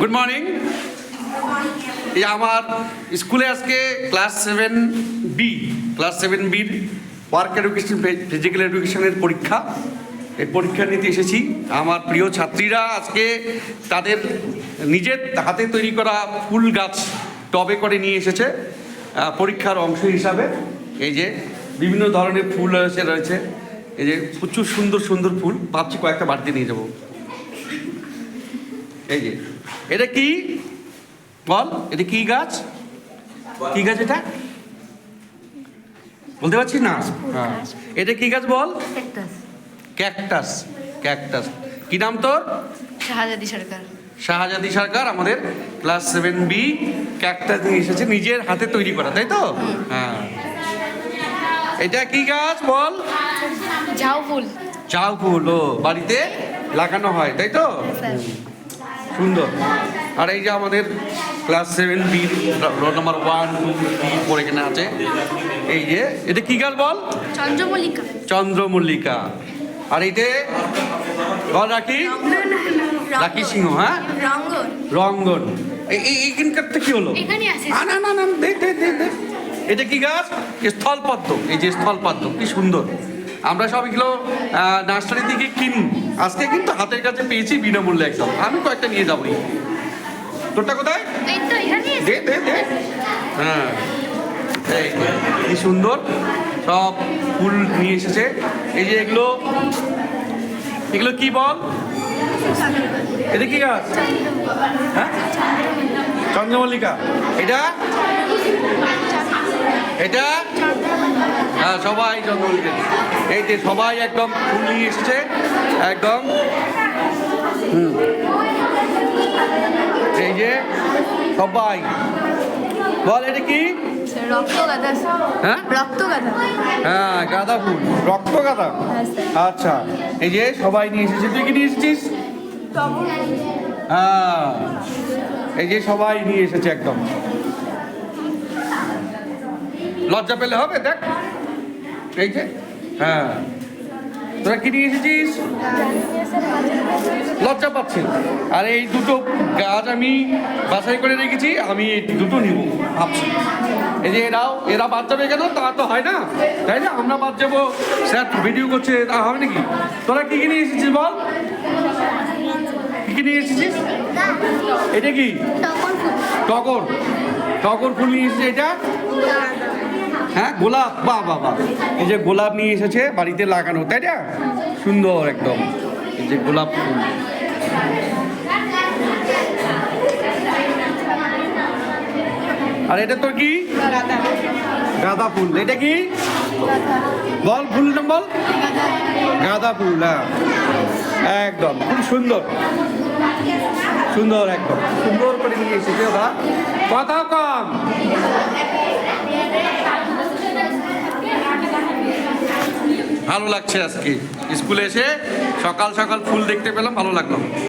Good morning এই আমার স্কুলে আজকে class seven B class seven বির ওয়ার্ক এডুকেশন ফিজিক্যাল এডুকেশনের পরীক্ষা। এই পরীক্ষা নিতে এসেছি। আমার প্রিয় ছাত্রীরা, আজকে তাদের নিজের হাতে তৈরি করা ফুল গাছ টবে করে নিয়ে এসেছে পরীক্ষার অংশ হিসাবে। এই যে বিভিন্ন ধরনের ফুল রয়েছে রয়েছে। এই যে প্রচুর সুন্দর সুন্দর ফুল। ভাবছি কয়েকটা বাড়িতে নিয়ে যাব। এই যে এটা কি? বল এটা কি গাছ? কি গাছ এটা? বলতে পারছি না? হ্যাঁ। এটা কি গাছ বল? ক্যাকটাস। ক্যাকটাস কি নাম তোর? শাহজাদি সরকার। শাহজাদি সরকার আমাদের ক্লাস সেভেন বি ক্যাকটাস নিয়ে এসেছে নিজের হাতে তৈরি করা তাই তো? হ্যাঁ। এটা কি গাছ বল? ঝাউ ফুল চাউ ফুল ও বাড়িতে লাগানো হয় তাই তো? স্যার সুন্দর। আর এই যে আমাদের class seven B roll number one two three four এখানে আছে। এই যে এটা কি গাছ বল? চন্দ্রমল্লিকা। চন্দ্রমল্লিকা। আর এইতে বল রাখি? রাখি সিংহ হ্যাঁ? রঙ্গন। রঙ্গন। এইখানকারটা কি হলো? না না না দে দে দে দে। এটা কি গাছ? স্থলপদ্ম এই যে স্থলপদ্ম কি সুন্দর। আমরা সব এগুলো নার্সারি থেকে কিনি আজকে কিন্তু হাতের কাছে পেয়েছি বিনামূল্যে একদম। আমি কয়েকটা নিয়ে যাব। তোরটা কোথায়? দে দে দে। হ্যাঁ। এই কি সুন্দর। সব ফুল নিয়ে এসেছে। এই যে এগুলো এগুলো কি বল? এটা কি গাছ? হ্যাঁ? চন্দ্রমল্লিকা। এটা? এটা? হ্যাঁ সবাই চন্দ্রমল্লিকা এই যে সবাই একদম ফুল নিয়ে এসেছে একদম। হুম। এই যে সবাই। বল এটা কি? হ্যাঁ? হ্যাঁ গাঁদা ফুল রক্ত গাঁদা আচ্ছা। এই যে সবাই নিয়ে এসেছিস তুই কি নিয়ে এসেছিস? হ্যাঁ। এই যে সবাই নিয়ে এসেছে একদম। লজ্জা পেলে হবে দেখ। এই যে হ্যাঁ। তোরা কি নিয়ে এসেছিস? লজ্জা পাচ্ছে। আর এই দুটো গাছ আমি বাছাই করে রেখেছি আমি এই দুটো নিব ভাবছি। এই যে এরাও এরা বাদ যাবে কেন? তা তো হয় না। তাই না? আমরা বাদ যাব। স্যার ভিডিও করছে তা হবে নাকি? তোরা কি কি নিয়ে এসেছিস বল? কি কি নিয়ে এসেছিস? এটা কি? টগর টগর। ফুল নিয়ে এসেছে এটা? হ্যাঁ গোলাপ বা বাহ এই যে গোলাপ নিয়ে এসেছে, বাড়িতে লাগানো, তাই না? সুন্দর একদম। এই যে গোলাপ ফুল। আর এটা তোর কি? গাঁদা ফুল। এটা কি? বল ফুল বল? গাঁদা ফুল হ্যাঁ। একদম, খুব সুন্দর। সুন্দর একদম। সুন্দর করে নিয়ে এসেছে ওরা। কথা কম। ভালো লাগছে আজকে। স্কুলে এসে সকাল সকাল ফুল দেখতে পেলাম ভালো লাগল।